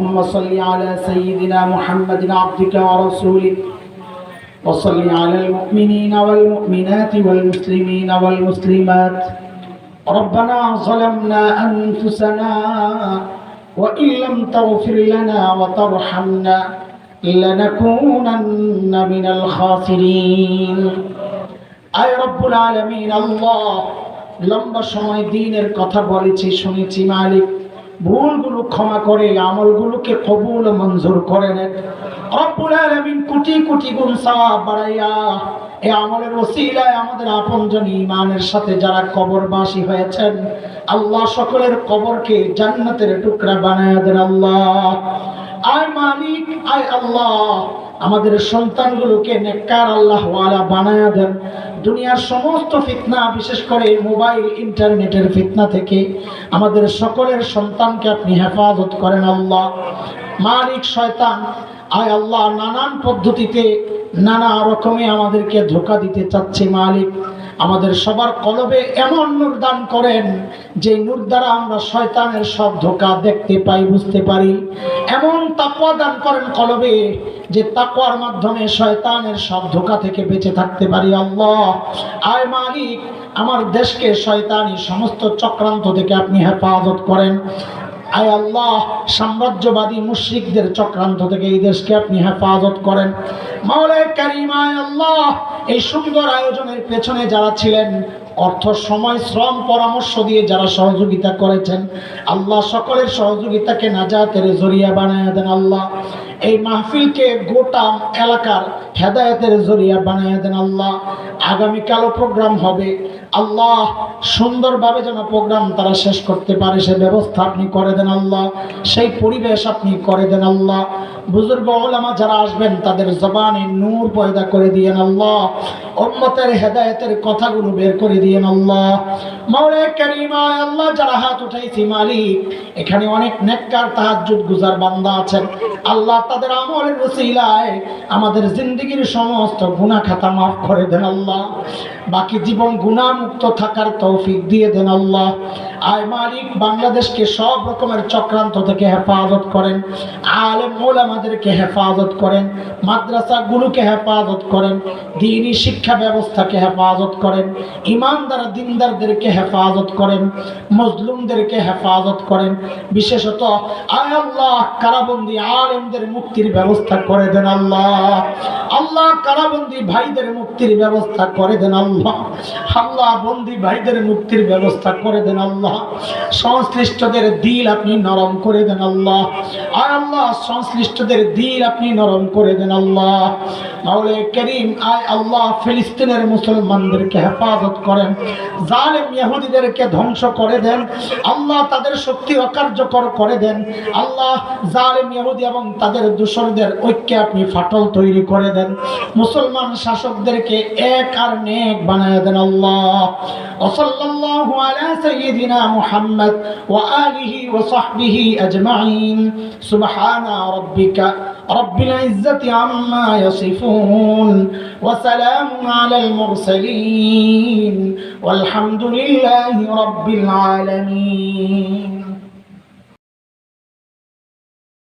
اللهم صل على سيدنا محمد عبدك ورسولك وصل على المؤمنين والمؤمنات والمسلمين والمسلمات ربنا ظلمنا أنفسنا وإن لم تغفر لنا وترحمنا لنكونن من الخاسرين আয় রব্বুল আলমিন আল্লাহ লম্বা সময় দিনের কথা বলেছি শুনেছি মালিক ভুলগুলো ক্ষমা করে, আমলগুলোকে কবুল মঞ্জুর করে নেন রব্বুল আলমিন কোটি কোটি গুণ সওয়াব বাড়াইয়া এই আমলের ওসিলায় আমাদের আপনজন ইমানের সাথে যারা কবরবাসী হয়েছেন, আল্লাহ সকলের কবরকে জান্নাতের টুকরা বানায় দেন আল্লাহ। আয় মালিক, আয় আল্লাহ। আমাদের সন্তানগুলোকে নেককার আল্লাহ ওয়ালা বানায়া দেন। দুনিয়ার সমস্ত ফিতনা, বিশেষ করে মোবাইল, ইন্টারনেটের ফিতনা থেকে আমাদের সকলের সন্তানকে আপনি হেফাজত করেন আল্লাহ। মালিক, শয়তান, আয় আল্লাহ, নানান পদ্ধতিতে নানা রকমে আমাদেরকে ধোকা দিতে চাচ্ছে মালিক। আমাদের সবার কলবে এমন নূর দান করেন যে নূর দ্বারা আমরা শয়তানের সব ধোকা দেখতে পাই, বুঝতে পারি। এমন তাকওয়া দান করেন কলবে যে তাকওয়ার মাধ্যমে শয়তানের সব ধোকা থেকে বেঁচে থাকতে পারি। আল্লাহ, আয় মালিক, আমার দেশকে শয়তানি সমস্ত চক্রান্ত থেকে আপনি হেফাজত করেন। আয় আল্লাহ, সাম্রাজ্যবাদী মুশ্রিকদের চক্রান্ত থেকে এই দেশকে আপনি হেফাজত করেন। মাওলায় কারিম, আয় আল্লাহ, এই সুন্দর আয়োজনের পেছনে যারা ছিলেন অর্থ, সময়, শ্রম, পরামর্শ দিয়ে যারা সহযোগিতা করেছেন, আল্লাহ সকলের সহযোগিতাকে নাজাতের জরিয়া বানায় দেন আল্লাহ। এই মাহফিলকে গোটা এলাকার হেদায়তের জরিয়া বানায় দেন আল্লাহ। আগামীকালও প্রোগ্রাম হবে। আল্লাহ সুন্দরভাবে যেন প্রোগ্রাম তারা শেষ করতে পারে, সে ব্যবস্থা আপনি করে দেন আল্লাহ। সেই পরিবেশ আপনি করে দেন আল্লাহ। বুজুর্গ ওলামা যারা আসবেন, তাদের জবানে নূর পয়দা করে দিয়েন আল্লাহ। উম্মতের হেদায়েতের কথাগুলো বের করে দিয়েন আল্লাহ। মাওলানা কারীমা আল্লাহ, যারা হাত উঠাইছি মালিক, এখানে অনেক নেককার তাহাজ্জুদ গুজার বান্দা আছেন। আল্লাহ তাদের আমলের ওসিলায় আমাদের জিন্দগির সমস্ত গুনাহ খাতা মাফ করে দেন আল্লাহ। বাকি জীবন গুণামুক্ত থাকার তৌফিক দিয়ে দেন আল্লাহ। আয় মালিক, বাংলাদেশকে সব রকমের চক্রান্ত থেকে হেফাজত করেন। আলেম ওলামাদেরকে হেফাজত করেন, মাদ্রাসাগুলোকে হেফাজত করেন, দিনী শিক্ষা ব্যবস্থাকে হেফাজত করেন, ইমানদার দিনদারদেরকে হেফাজত করেন, মজলুমদেরকে হেফাজত করেন। বিশেষত, আয় আল্লাহ, কারাবন্দি আলেমদের মুক্তির ব্যবস্থা করে দেন আল্লাহ। আল্লাহ, কারাবন্দি ভাইদের মুক্তির ব্যবস্থা করে দেন আল্লাহ। আল্লাহ, বন্দি ভাইদের মুক্তির ব্যবস্থা করে দেন আল্লাহ। সংশ্লিষ্টদের দিল আপনি নরম করে দেন আল্লাহ। আর আল্লাহ বাচ্চাদের দিল আপনি নরম করে দেন আল্লাহ। তাহলে করিম, আয় আল্লাহ, ফিলিস্তিনের মুসলমানদেরকে হেফাজত করেন। জালেম ইহুদিদেরকে ধ্বংস করে দেন। আল্লাহ তাদের শক্তি অকার্যকর করে দেন। আল্লাহ জালেম ইহুদি এবং তাদের দূষণদের ঐক্যে আপনি ফাটল তৈরি করে দেন। মুসলমান শাসকদেরকে এক আর নেক বানায় দেন আল্লাহ। ওসল্লাল্লাহু আলা সাইয়্যিদিনা মুহাম্মদ ওয়া আলিহি ওয়া সাহবিহি আজমাইন। সুবহানা রাব্বিক ربك رب العزة عما يصفون وسلام على المرسلين. والحمد لله رب العالمين.